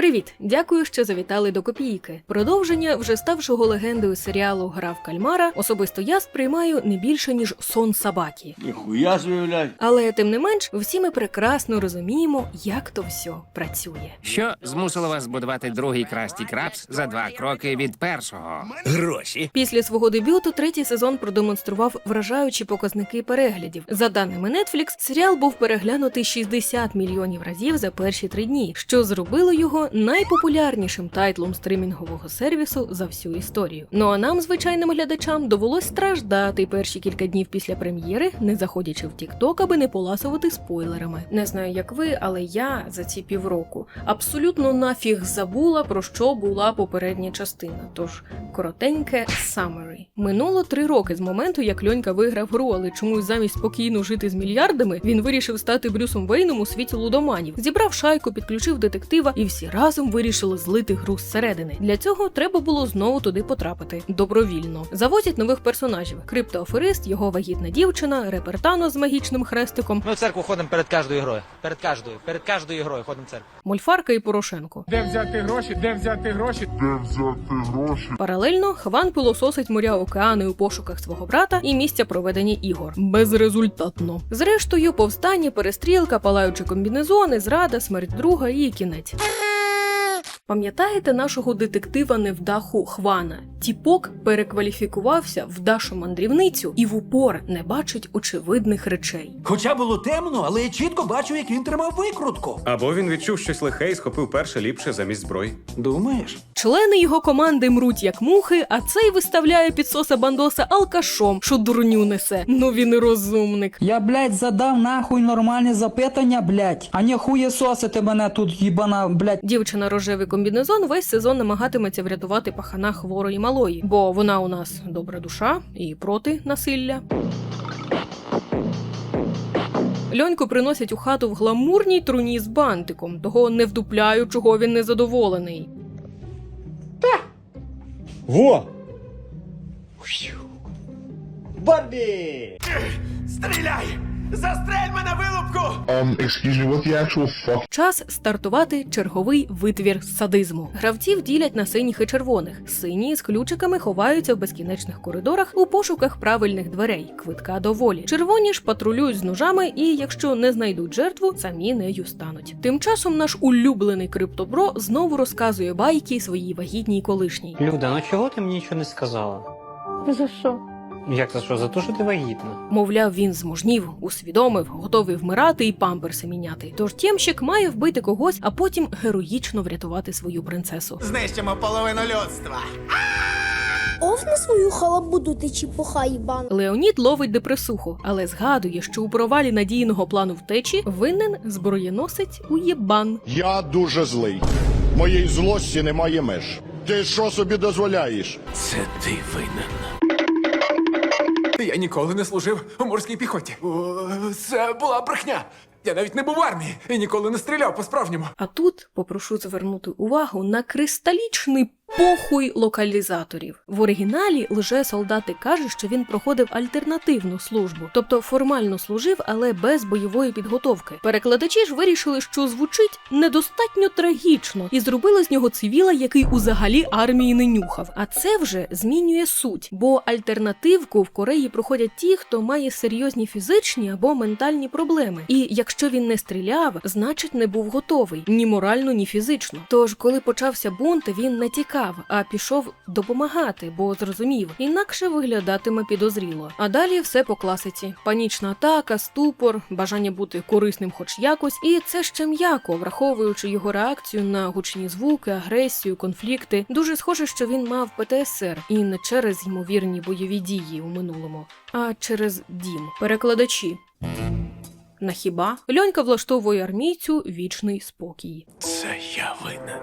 Привіт! Дякую, що завітали до копійки. Продовження вже ставшого легендою серіалу Гра в кальмара. Особисто я сприймаю не більше ніж сон собаки. Ніхуя заявляй. Але тим не менш, всі ми прекрасно розуміємо, як то все працює. Що змусило вас збудувати другий Красті Крабс за два кроки від першого? Гроші. Після свого дебюту третій сезон продемонстрував вражаючі показники переглядів. За даними Netflix, серіал був переглянутий 60 мільйонів разів за перші три дні, що зробило його найпопулярнішим тайтлом стримінгового сервісу за всю історію. Ну а нам, звичайним глядачам, довелось страждати перші кілька днів після прем'єри, не заходячи в TikTok, аби не поласувати спойлерами. Не знаю, як ви, але я за ці півроку абсолютно нафіг забула про що була попередня частина. Тож коротеньке summary. Минуло три роки з моменту, як Льонька виграв гру, але чомусь замість спокійно жити з мільярдами, він вирішив стати Брюсом Вейном у світі лудоманів, зібрав шайку, підключив детектива, і всі разом вирішили злити гру зсередини. Для цього треба було знову туди потрапити добровільно. Завозять нових персонажів: криптоаферист, його вагітна дівчина, репертано з магічним хрестиком, Ми в церкву ходимо перед кожною грою. Перед кожною, перед кожною грою ходимо в церкву. Мольфарка і Порошенко. Де взяти гроші? Де взяти гроші? Паралельно Хван пилососить моря океани у пошуках свого брата і місця проведення ігор безрезультатно. Зрештою, повстання, перестрілка, палаючі комбінезони, зрада, смерть друга і кінець. Пам'ятаєте нашого детектива невдаху Хвана? Тіпок перекваліфікувався в Дашу мандрівницю і в упор не бачить очевидних речей. Хоча було темно, але я чітко бачу, як він тримав викрутку. Або він відчув щось лихе і схопив перше ліпше замість зброї. Думаєш? Члени його команди мруть як мухи, а цей виставляє підсоса бандоса алкашом, що дурню несе. Ну він і розумник. Я, блядь, задав нахуй нормальні запитання, блядь, а не хуєсосити мене тут, їбана, блядь. Дівчина рожевий комбінезон весь сезон намагатиметься врятувати пахана хворої малої, бо вона у нас добра душа і проти насилля. Льоньку приносять у хату в гламурній труні з бантиком, того не вдупляю, чого він незадоволений. Во! Бамбі! Стріляй! Застрель мене вилупку! Um, excuse me, what the actual fuck? Час стартувати черговий витвір садизму. Гравців ділять на синіх і червоних. Сині з ключиками ховаються в безкінечних коридорах у пошуках правильних дверей, квитка до волі. Червоні ж патрулюють з ножами, і якщо не знайдуть жертву, самі нею стануть. Тим часом наш улюблений криптобро знову розказує байки своїй вагітній колишній. Люда, ну чого ти мені нічого не сказала? За що? Як за що? За те, що ти вагітна. Мовляв, він змужнів, усвідомив, готовий вмирати і памперси міняти. Тож тємщик має вбити когось, а потім героїчно врятувати свою принцесу. Знищимо половину людства. Овни свою халабуду ти чіпуха їбан. Леонід ловить депресуху, але згадує, що у провалі надійного плану втечі винен зброєносець уєбан. Я дуже злий. Моєї злості немає меж. Ти що собі дозволяєш? Це ти винен. Я ніколи не служив у морській піхоті. О, Це була брехня. Я навіть не був в армії і ніколи не стріляв по-справжньому. А тут попрошу звернути увагу на кристалічний похуй локалізаторів. В оригіналі лже-солдати каже, що він проходив альтернативну службу, тобто формально служив, але без бойової підготовки. Перекладачі ж вирішили, що звучить недостатньо трагічно, і зробили з нього цивіла, який узагалі армії не нюхав. А це вже змінює суть, бо альтернативку в Кореї проходять ті, хто має серйозні фізичні або ментальні проблеми. І якщо він не стріляв, значить не був готовий ні морально, ні фізично. Тож, коли почався бунт, він не тікав, а пішов допомагати, бо зрозумів, інакше виглядатиме підозріло. А далі все по класиці: панічна атака, ступор, бажання бути корисним, хоч якось, і це ще м'яко, враховуючи його реакцію на гучні звуки, агресію, конфлікти. Дуже схоже, що він мав ПТСР і не через ймовірні бойові дії у минулому, а через дім. Перекладачі. На хіба Льонька влаштовує армійцю вічний спокій. Це я винен.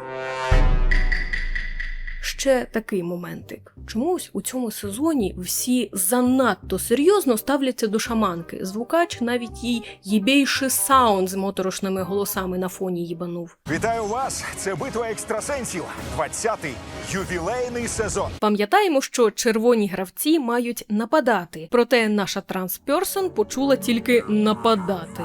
Ще такий моментик. Чомусь у цьому сезоні всі занадто серйозно ставляться до шаманки. Звукач навіть їй єбейший саунд з моторошними голосами на фоні їбанув. Вітаю вас! Це битва екстрасенсів. 20-й ювілейний сезон. Пам'ятаємо, що червоні гравці мають нападати, проте наша трансперсон почула тільки нападати.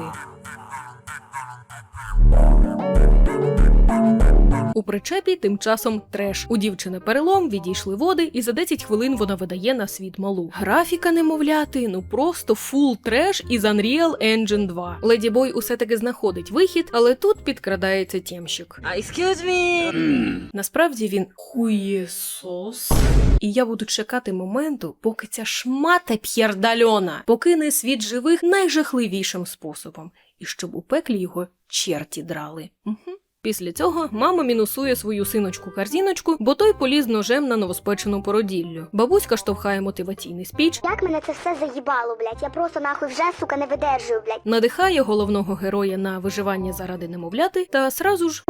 У причепі тим часом треш. У дівчини перелом, відійшли води, і за 10 хвилин вона видає на світ малу. Графіка немовляти, ну просто фул треш із Unreal Engine 2. Леді Бой усе таки знаходить вихід, але тут підкрадається тємщик. Excuse me. Насправді він хуєсос. І я буду чекати моменту, поки ця шмата п'єрдальона покине світ живих найжахливішим способом, і щоб у пеклі його черті драли. Угу. Після цього мама мінусує свою синочку карзіночку, бо той поліз ножем на новоспечену породіллю. Бабуська штовхає мотиваційний спіч, Як мене це все заїбало, блядь? Я просто нахуй вже, сука, не видержую, блядь. надихає головного героя на виживання заради немовляти, та сразу ж.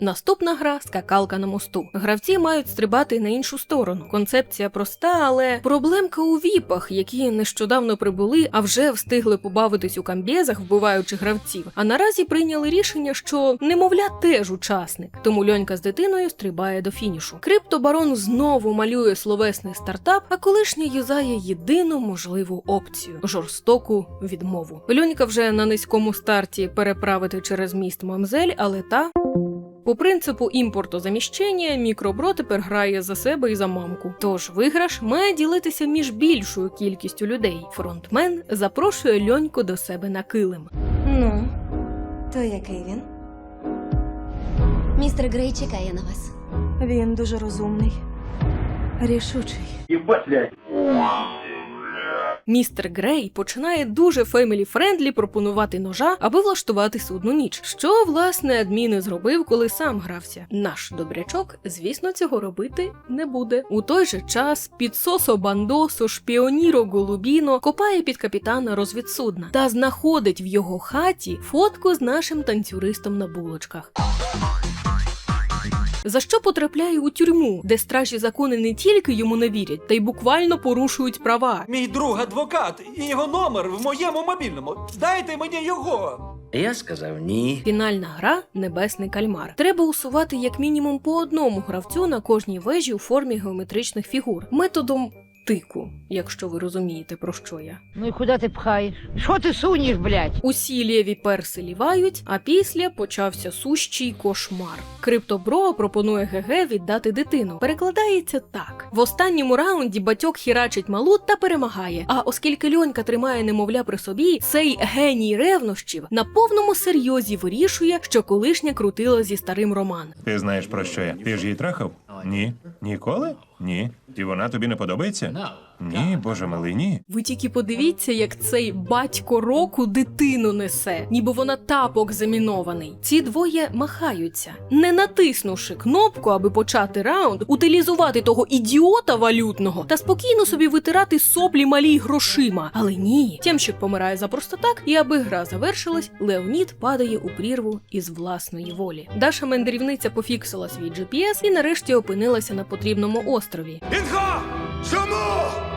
Наступна гра скакалка на мосту. Гравці мають стрибати на іншу сторону. Концепція проста, але проблемка у віпах, які нещодавно прибули, а вже встигли побавитись у камбєзах, вбиваючи гравців. А наразі прийняли рішення, що немовля теж учасник. Тому льонька з дитиною стрибає до фінішу. Криптобарон знову малює словесний стартап, а колишній юзає єдину можливу опцію жорстоку відмову. Льонька вже на низькому старті переправити через міст Мамзель, але та. По принципу імпортозаміщення мікробро тепер грає за себе і за мамку. Тож виграш має ділитися між більшою кількістю людей. Фронтмен запрошує льоньку до себе на килим. Ну, то який він? Містер Грей чекає на вас. Він дуже розумний. Рішучий. Містер Грей починає дуже фемілі-френдлі пропонувати ножа, аби влаштувати судну ніч. Що власне адмін і зробив, коли сам грався. Наш добрячок, звісно, цього робити не буде. У той же час підсосо Бандосо Шпіоніро Голубіно копає під капітана розвідсудна та знаходить в його хаті фотку з нашим танцюристом на булочках. За що потрапляє у тюрму, де стражі закони не тільки йому не вірять, та й буквально порушують права. Мій друг адвокат і його номер в моєму мобільному. Дайте мені його. Я сказав ні. Фінальна гра Небесний кальмар. Треба усувати як мінімум по одному гравцю на кожній вежі у формі геометричних фігур методом тику, якщо ви розумієте про що я. Ну і куди ти пхаєш? Що ти сунеш, блядь? Усі лєві перси лівають, а після почався сущий кошмар. Криптобро пропонує ГГ віддати дитину. Перекладається так: в останньому раунді батьок хірачить малу та перемагає. А оскільки льонька тримає немовля при собі, цей геній ревнощів на повному серйозі вирішує, що колишня крутила зі старим роман. Ти знаєш про що я? Ти ж її трахав? Ні. Ніколи? Ні. І вона тобі не подобається? Ні, боже милий, ні. Ви тільки подивіться, як цей батько року дитину несе, ніби вона тапок замінований. Ці двоє махаються, не натиснувши кнопку, аби почати раунд, утилізувати того ідіота валютного та спокійно собі витирати соплі малій грошима. Але ні, тємщик помирає за просто так, і аби гра завершилась, Леонід падає у прірву із власної волі. Даша мандрівниця пофіксила свій GPS і нарешті опинилася на потрібному острові. Інго! Чому?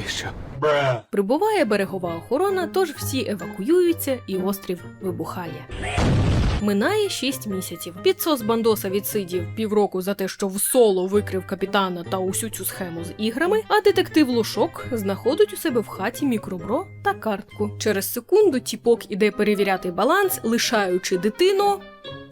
Навіщо? Прибуває берегова охорона, тож всі евакуюються, і острів вибухає. Минає 6 місяців. Підсос Бандоса відсидів півроку за те, що в соло викрив капітана та усю цю схему з іграми, а детектив Лошок знаходить у себе в хаті мікробро та картку. Через секунду тіпок іде перевіряти баланс, лишаючи дитину.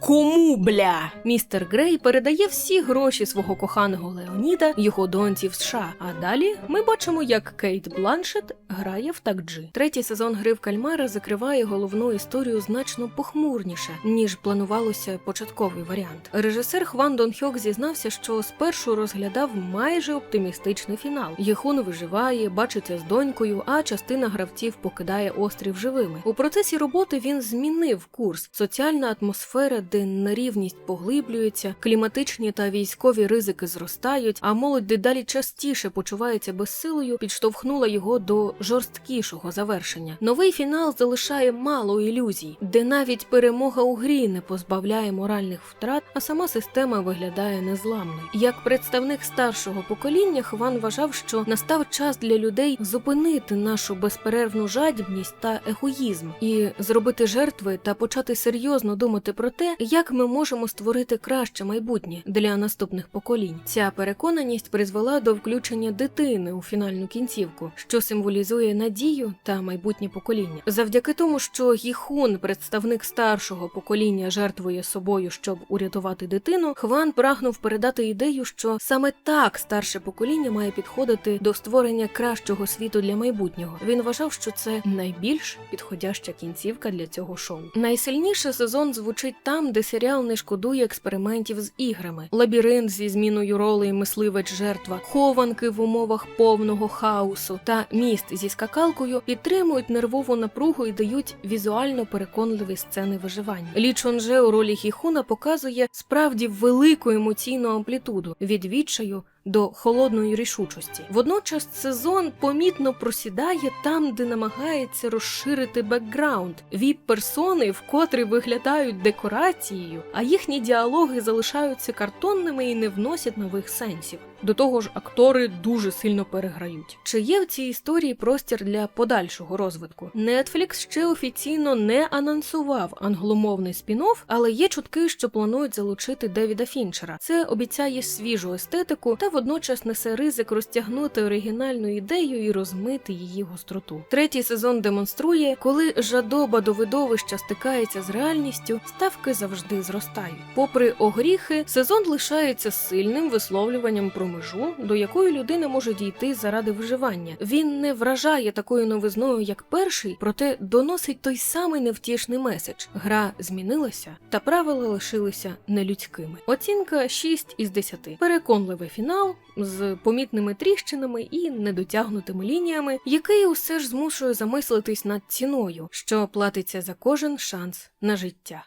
Кому бля? Містер Грей передає всі гроші свого коханого Леоніда його доньці в США. А далі ми бачимо, як Кейт Бланшет грає в такджі. Третій сезон гри в кальмара закриває головну історію значно похмурніше, ніж планувалося початковий варіант. Режисер Хван Дон Хьок зізнався, що спершу розглядав майже оптимістичний фінал. Єхун виживає, бачиться з донькою, а частина гравців покидає острів живими. У процесі роботи він змінив курс. Соціальна атмосфера, де нерівність поглиблюється, кліматичні та військові ризики зростають, а молодь дедалі частіше почувається безсилою, підштовхнула його до жорсткішого завершення. Новий фінал залишає мало ілюзій, де навіть перемога у грі не позбавляє моральних втрат, а сама система виглядає незламною. Як представник старшого покоління, Хван вважав, що настав час для людей зупинити нашу безперервну жадібність та егоїзм і зробити жертви та почати серйозно думати про те, як ми можемо створити краще майбутнє для наступних поколінь. Ця переконаність призвела до включення дитини у фінальну кінцівку, що символізує надію та майбутнє покоління. Завдяки тому, що Гіхун, представник старшого покоління, жертвує собою, щоб урятувати дитину, Хван прагнув передати ідею, що саме так старше покоління має підходити до створення кращого світу для майбутнього. Він вважав, що це найбільш підходяща кінцівка для цього шоу. Найсильніше сезон звучить де серіал не шкодує експериментів з іграми: лабіринт зі зміною ролей мисливець жертва, хованки в умовах повного хаосу та міст зі скакалкою підтримують нервову напругу і дають візуально переконливі сцени виживання. Лі Чонже у ролі Хіхуна показує справді велику емоційну амплітуду від відчаю до холодної рішучості. Водночас сезон помітно просідає там, де намагається розширити бекграунд. Віп-персони вкотре виглядають декорацією, а їхні діалоги залишаються картонними і не вносять нових сенсів. До того ж, актори дуже сильно переграють. Чи є в цій історії простір для подальшого розвитку? Netflix ще офіційно не анонсував англомовний спін-офф, але є чутки, що планують залучити Девіда Фінчера. Це обіцяє свіжу естетику та водночас несе ризик розтягнути оригінальну ідею і розмити її гостроту. Третій сезон демонструє, коли жадоба до видовища стикається з реальністю, ставки завжди зростають. Попри огріхи, сезон лишається сильним висловлюванням про межу, до якої людина може дійти заради виживання. Він не вражає такою новизною, як перший, проте доносить той самий невтішний меседж: гра змінилася, та правила лишилися нелюдськими. Оцінка 6 із 10. Переконливий фінал з помітними тріщинами і недотягнутими лініями, який усе ж змушує замислитись над ціною, що платиться за кожен шанс на життя.